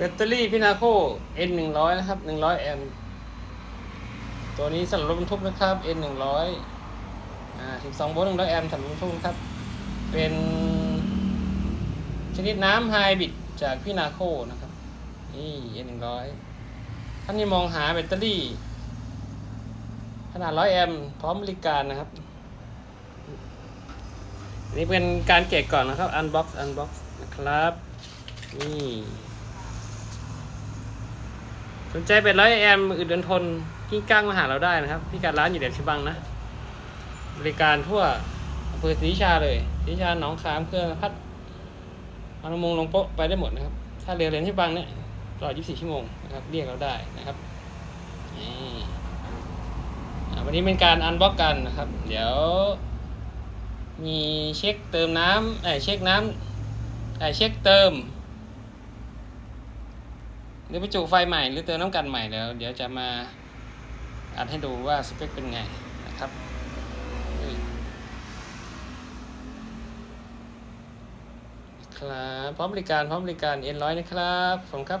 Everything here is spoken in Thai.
แบตเตอรี่พินาโค N 1 0 0นะครับ100แอมป์ตัวนี้สำหรับรถบรรทุกนะครับ N 1 0 0อ่า12โวลต์100แอมป์สำหรับรถบรรทุกครับ เป็นชนิดน้ำไฮบริดจากพินาโคนะครับนี่ N 1 0 0ท่านที่มองหาแบตเตอรี่ ขนาด 100 แอมป์พร้อมบริการนะครับอันนี้เป็นการแกะก่อนนะครับ unbox unbox นะครับ นี่ สนใจเป็นร้อยแอมอื่นเดินทนกิ้งก้างมาหาเราได้นะครับที่การร้านอยู่เด็ดชิบังนะ บริการทั่วอำเภอศรีชาเลยศรีชาหนองขามเครื่องพัดอนุมงลงโป๊ะไปได้หมดนะครับ ถ้าเรือเรียนชิบังเนี่ยตลอด 24 ชั่วโมงนะครับ เรียกเราได้นะครับนี่วันนี้เป็นการอันบล็อกกันนะครับ เดี๋ยว มีเช็คเติมน้ำเอเช็คน้ำเอเช็คเติม หรือไปจุไฟใหม่หรือเติมน้ำกันใหม่แล้ว เดี๋ยวจะมาอัดให้ดูว่าสเปคเป็นไงนะครับครับพร้อมบริการพร้อมบริการเอ็นร้อยนะครับผมครับ